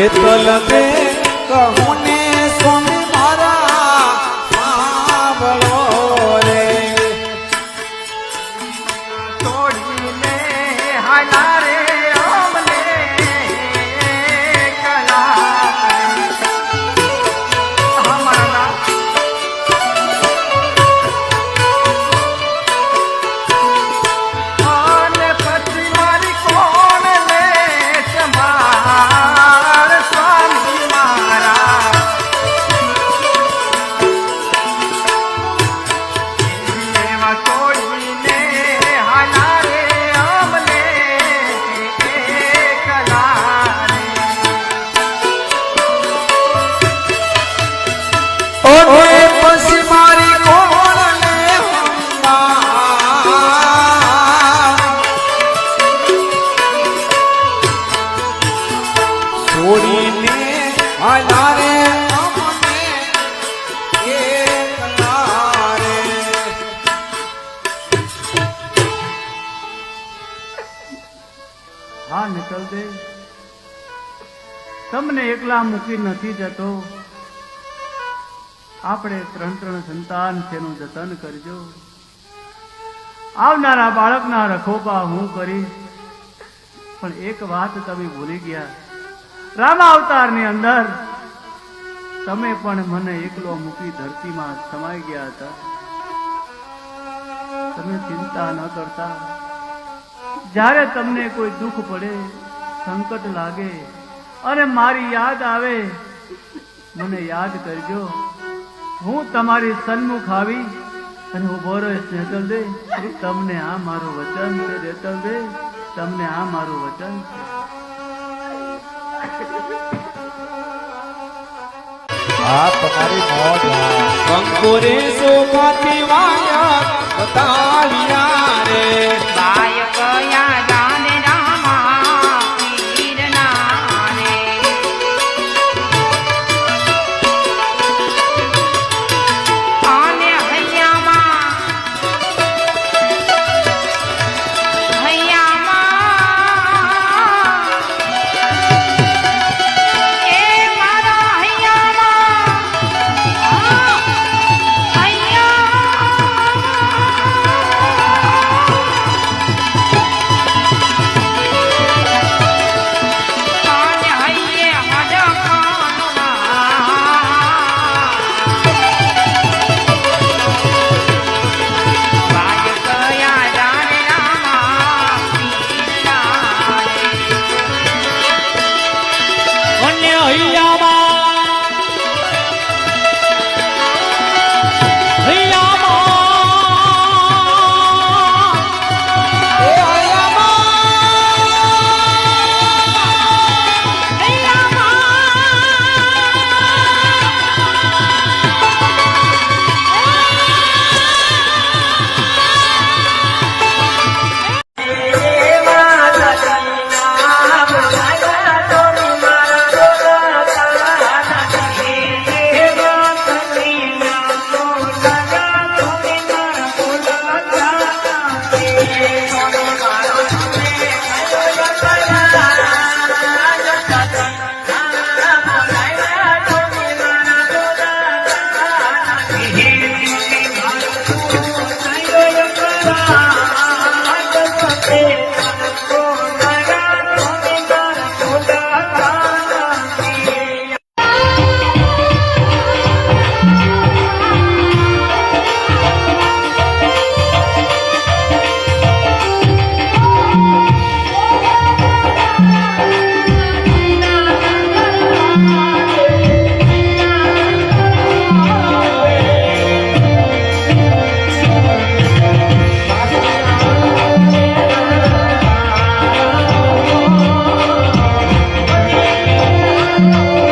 હેતલ દે કહું ને સ્વામી મારા સાંભળો રે તોડીને હાલા હા દે તમને એકલા મૂકી નથી જતો. આપણે ત્રણ ત્રણ સંતાન છે જતન કરજો. આવનારા બાળકના રખોપા હું કરીશ પણ એક વાત તમે ભૂલી ગયા. રામા અવતારની અંદર તમે પણ મને એકલો મૂકી ધરતીમાં સમાઈ ગયા હતા. તમે ચિંતા ન કરતા. જ્યારે તમને કોઈ દુઃખ પડે, સંકટ લાગે અને મારી યાદ આવે, મને યાદ કરજો. હું તમારી સન્મુખ આવી અને ઊભો રહીશ નેતલ દે. તમને આ મારું વચન છે નેતલ દે. તમને આ મારું વચન છે. આ તમારી મોજ વાયા બતાવી